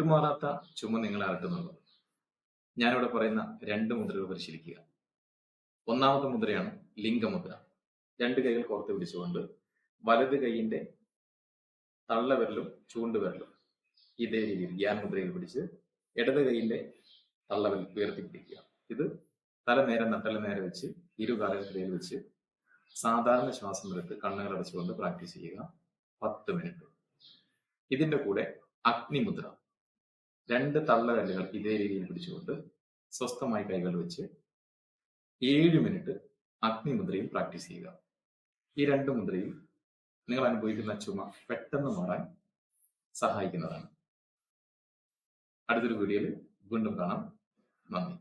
വിട്ടുമാറാത്ത ചുമ നിങ്ങളെ അലട്ടുന്നുണ്ടോ? ഞാനിവിടെ പറയുന്ന രണ്ട് മുദ്രകൾ പരിശീലിക്കുക. ഒന്നാമത്തെ മുദ്രയാണ് ലിംഗമുദ്ര. രണ്ട് കൈകൾ കോർത്ത് പിടിച്ചുകൊണ്ട് വലത് കൈയിന്റെ തള്ളവിരലും ചൂണ്ടുവിരലും ഇതേ രീതിയിൽ ധ്യാൻ മുദ്രയിൽ പിടിച്ച് ഇടത് കൈയിന്റെ തള്ളവിൽ ഉയർത്തി പിടിക്കുക. ഇത് തല നേരെ നട്ടല നേരെ വെച്ച് ഇരു കാലത്തിലയിൽ വെച്ച് സാധാരണ ശ്വാസം എടുത്ത് കണ്ണുകൾ അടച്ചുകൊണ്ട് പ്രാക്ടീസ് ചെയ്യുക. പത്ത് മിനിറ്റ്. ഇതിന്റെ കൂടെ അഗ്നിമുദ്ര. രണ്ട് തള്ളവിരലുകൾ ഇതേ രീതിയിൽ പിടിച്ചുകൊണ്ട് സ്വസ്ഥമായി കൈകൾ വെച്ച് ഏഴ് മിനിറ്റ് അഗ്നിമുദ്രയിൽ പ്രാക്ടീസ് ചെയ്യുക. ഈ രണ്ട് മുദ്രയും നിങ്ങൾ അനുഭവിക്കുന്ന ചുമ പെട്ടെന്ന് മാറാൻ സഹായിക്കുന്നതാണ്. അടുത്തൊരു വീഡിയോയിൽ വീണ്ടും കാണാം. നന്ദി.